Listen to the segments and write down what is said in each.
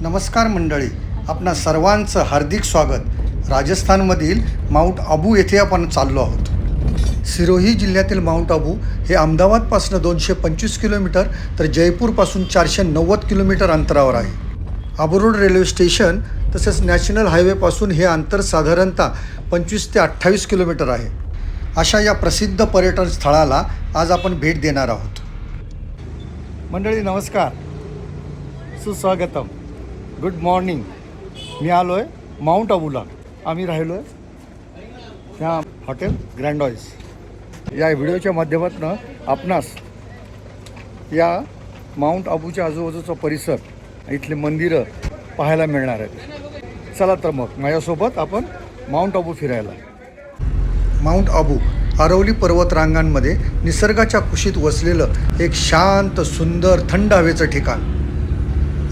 नमस्कार मंडळी. आपणा सर्वांचं हार्दिक स्वागत. राजस्थानमधील माउंट आबू येथे आपण चाललो आहोत. सिरोही जिल्ह्यातील माउंट आबू हे अहमदाबादपासून दोनशे पंचवीस किलोमीटर तर जयपूरपासून चारशे नव्वद किलोमीटर अंतरावर आहे. आबू रेल्वे स्टेशन तसेच नॅशनल हायवेपासून हे अंतर साधारणतः पंचवीस ते अठ्ठावीस किलोमीटर आहे. अशा या प्रसिद्ध पर्यटन स्थळाला आज आपण भेट देणार आहोत. मंडळी नमस्कार. सुस्वागतम. गुड मॉर्निंग मी आलो आहे माउंट आबूला आम्ही राहिलो आहे ह्या हॉटेल ग्रँड ऑइस या व्हिडिओच्या माध्यमातून आपणास या माउंट आबूच्या आजूबाजूचा परिसर इथले मंदिरं पाहायला मिळणार आहेत. चला तर मग माझ्यासोबत आपण माउंट आबू फिरायला. माउंट आबू अरवली पर्वतरांगांमध्ये निसर्गाच्या कुशीत वसलेलं एक शांत सुंदर थंड हवेचं ठिकाण.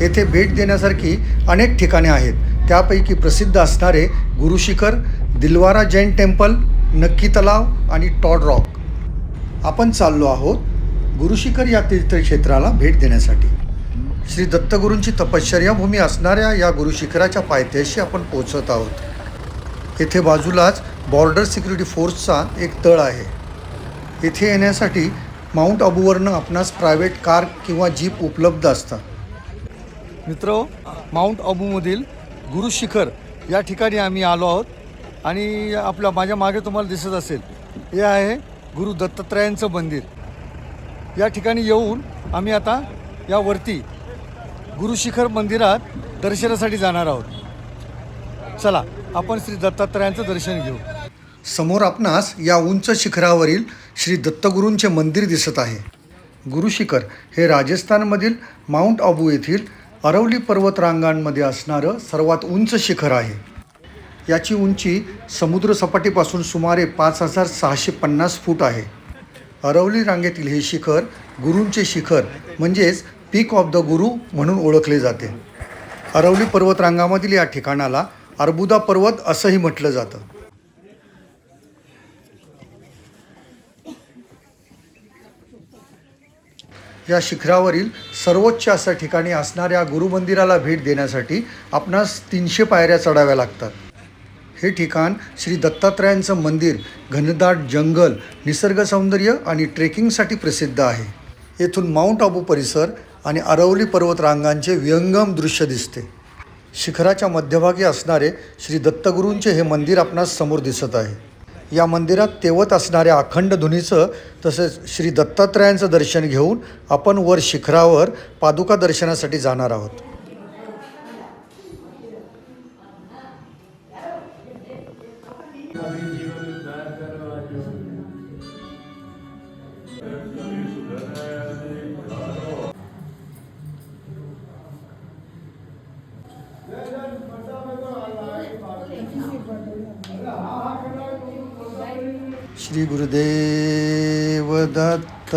येथे भेट देण्यासारखी अनेक ठिकाणे आहेत. त्यापैकी प्रसिद्ध असणारे गुरुशिखर दिलवारा जैन टेम्पल नक्की तलाव आणि टॉड रॉक. आपण चाललो आहोत गुरुशिखर या तीर्थक्षेत्राला भेट देण्यासाठी. श्री दत्तगुरूंची तपश्चर्या भूमी असणाऱ्या या गुरुशिखराच्या पायथ्याशी आपण पोहोचत आहोत. येथे बाजूलाच बॉर्डर सिक्युरिटी फोर्सचा एक तळ आहे. येथे येण्यासाठी माउंट आबूवरनं आपणास प्रायव्हेट कार किंवा जीप उपलब्ध असतात. मित्र माउंट आबूमधील गुरुशिखर या ठिकाणी आम्ही आलो आहोत. आणि आपल्या माझ्या मागे तुम्हाला दिसत असेल हे आहे गुरु दत्तात्रयांचं मंदिर. या ठिकाणी येऊन आम्ही आता यावरती गुरुशिखर मंदिरात दर्शनासाठी जाणार आहोत. चला आपण श्री दत्तात्रयांचं दर्शन घेऊ. समोर आपणास या उंच शिखरावरील श्री दत्तगुरूंचे मंदिर दिसत आहे. गुरुशिखर हे राजस्थानमधील माउंट आबू येथील अरवली पर्वत रांगांमध्ये असणारं सर्वात उंच शिखर आहे. याची उंची समुद्रसपाटीपासून सुमारे पाच हजार सहाशे पन्नास फूट आहे. अरवली रांगेतील हे शिखर गुरूंचे शिखर म्हणजेच पीक ऑफ द गुरु म्हणून ओळखले जाते. अरवली पर्वत रांगामधील या ठिकाणाला अर्बुदा पर्वत असंही म्हटलं जातं. या शिखरावरील सर्वोच्च अशा ठिकाणी असणाऱ्या गुरुमंदिराला भेट देण्यासाठी आपणास तीनशे पायऱ्या चढाव्या लागतात. हे ठिकाण श्री दत्तात्रयांचं मंदिर घनदाट जंगल निसर्ग सौंदर्य आणि ट्रेकिंगसाठी प्रसिद्ध आहे. येथून माउंट आबू परिसर आणि अरवली पर्वतरांगांचे विहंगम दृश्य दिसते. शिखराच्या मध्यभागी असणारे श्री दत्तगुरूंचे हे मंदिर आपणास समोर दिसत आहे. या मंदिरात तेवत असणाऱ्या अखंड धुनीचं तसेच श्री दत्तात्रयांचं दर्शन घेऊन आपण वर शिखरावर पादुका दर्शनासाठी जाणार आहोत. श्री गुरुदेव दत्त।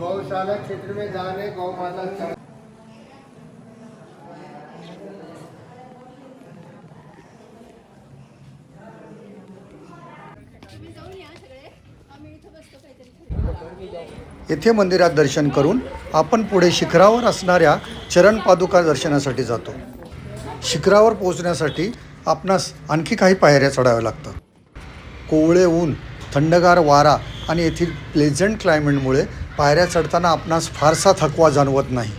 गौशाला क्षेत्र में जाने गौ माता चढ़ तुम्ही जाऊन या सगळे आम्ही इथं बसतो काहीतरी येथे मंदिरात दर्शन करून आपण पुढे शिखरावर असणाऱ्या चरण पादुका दर्शनासाठी जातो. शिखरावर पोहोचण्यासाठी आपणास आणखी काही पायऱ्या चढाव्या लागतात. कोवळे ऊन थंडगार वारा आणि येथील प्लेझंट क्लायमेटमुळे पायऱ्या चढताना आपणास फारसा थकवा जाणवत नाही.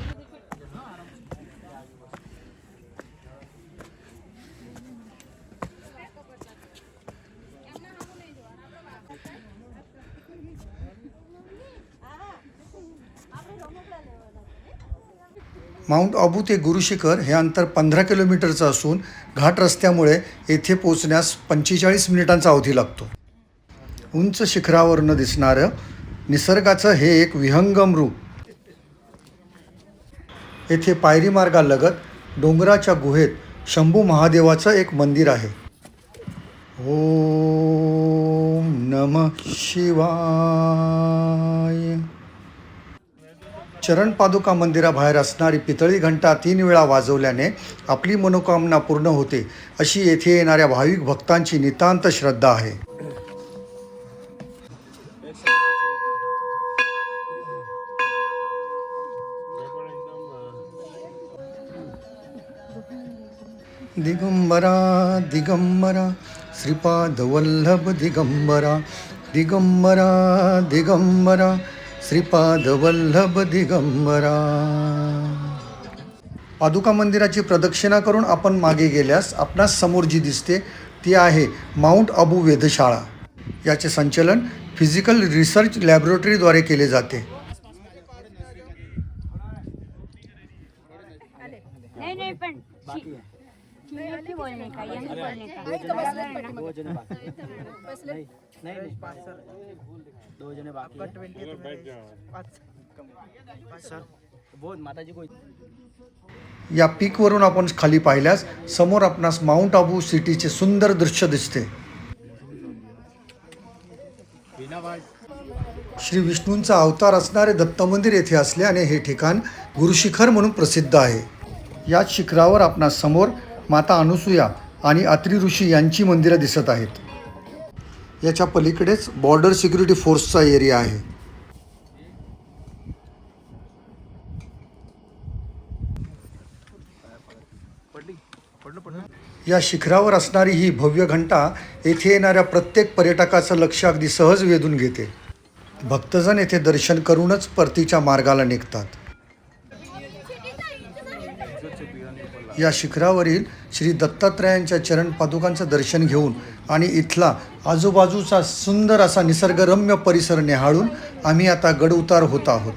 माउंट आबू ते गुरुशिखर हे अंतर पंधरा किलोमीटरचं असून घाट रस्त्यामुळे येथे पोचण्यास पंचेचाळीस मिनिटांचा अवधी लागतो. उंच शिखरावरनं दिसणारं निसर्गाचं हे एक विहंगम रूप. येथे पायरी मार्गालगत डोंगराच्या गुहेत शंभू महादेवाचं एक मंदिर आहे. ओम नम शिवाय. चरणपादुका मंदिराबाहेर असणारी पितळी घंटा तीन वेळा वाजवल्याने आपली मनोकामना पूर्ण होते अशी येथे येणाऱ्या भाविक भक्तांची नितांत श्रद्धा आहे. दिगंबरा दिगंबरा श्रीपादवल्लभ दिगंबरा दिगंबरा दिगंबरा श्रीपाद वल्लभ दिगंबरा पादुका मंदिराची प्रदक्षिणा करून आपण मागे गेल्यास आपणास समोर जी दिसते ती आहे माउंट अबू वेधशाळा. याचे संचलन फिजिकल रिसर्च लॅबोरेटरीद्वारे केले जाते. नहीं का दो जने बाकी है सर को या पीकवरून आपण खाली पाहिल्यास समोर आपणास माउंट आबू सिटीचे सुंदर दृश्य दिसते. श्री विष्णूंचा अवतार असणारे दत्त मंदिर येथे असल्याने हे ठिकाण गुरुशिखर म्हणून प्रसिद्ध आहे. याच शिखरावर आपणास समोर माता अनुसूया आणि अत्री ऋषी यांची मंदिरं दिसत आहेत. याच्या पलीकडेच बॉर्डर सिक्युरिटी फोर्सचा एरिया आहे. या शिखरावर असणारी ही भव्य घंटा येथे येणाऱ्या प्रत्येक पर्यटकाचं लक्ष अगदी सहज वेधून घेते. भक्तजण येथे दर्शन करूनच परतीच्या मार्गाला निघतात. या शिखरावरील श्री दत्तात्रयांच्या चरण पादुकांचं दर्शन घेऊन आणि इथला आजूबाजूचा सुंदर असा निसर्गरम्य परिसर निहाळून आम्ही आता गडउतार होत आहोत.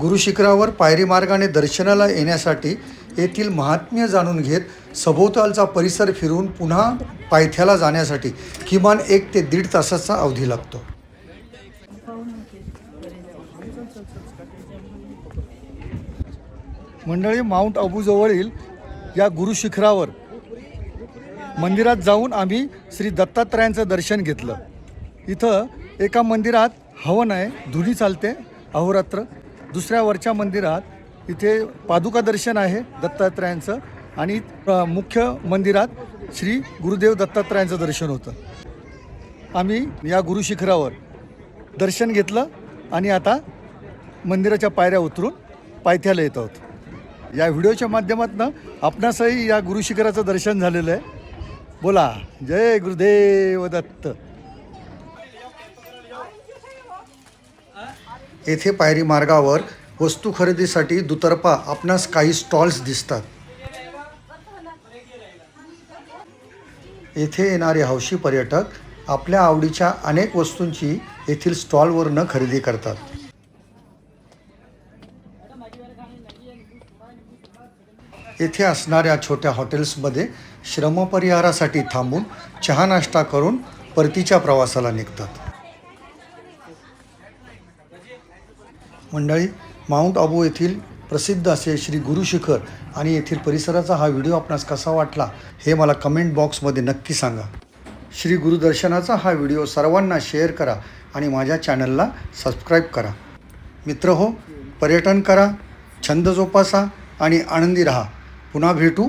गुरुशिखरावर पायरी मार्गाने दर्शनाला येण्यासाठी येथील महात्म्य जाणून घेत सभोवतालचा परिसर फिरून पुन्हा पायथ्याला जाण्यासाठी किमान एक ते दीड तासाचा अवधी लागतो. मंडळी माउंट अबूजवळील या गुरुशिखरावर मंदिरात जाऊन आम्ही श्री दत्तात्रयांचं दर्शन घेतलं. इथं एका मंदिरात हवन आहे धुनी चालते अहोरात्र. दुसऱ्या वरच्या मंदिरात इथे पादुका दर्शन आहे दत्तात्रयांचं आणि मुख्य मंदिरात श्री गुरुदेव दत्तात्रयांचं दर्शन होतं. आम्ही या गुरुशिखरावर दर्शन घेतलं आणि आता मंदिराच्या पायऱ्या उतरून पायथ्याला येत आहोत. या व्हिडिओच्या माध्यमातून आपणासही या गुरुशिखराचं दर्शन झालेलं आहे. बोला. जय गुरुदेव दत्त. येथे पायरी मार्गावर वस्तू खरेदीसाठी दुतर्फा आपणास काही स्टॉल्स दिसतात. येथे येणारे हौशी पर्यटक आपल्या आवडीच्या अनेक वस्तूंची येथील स्टॉलवरनं खरेदी करतात. येथे असणाऱ्या छोट्या हॉटेल्समध्ये श्रमपरिहारासाठी थांबून चहा नाश्ता करून परतीच्या प्रवासाला निघतात. मंडळी माउंट आबू येथील प्रसिद्ध असे श्री गुरुशिखर आणि येथील परिसराचा हा व्हिडिओ आपणास कसा वाटला हे मला कमेंट बॉक्समध्ये नक्की सांगा. श्री गुरुदर्शनाचा हा व्हिडिओ सर्वांना शेअर करा आणि माझ्या चॅनलला सबस्क्राईब करा. मित्र हो पर्यटन करा छंद जोपासा आणि आनंदी रहा. पुन्हा भेटू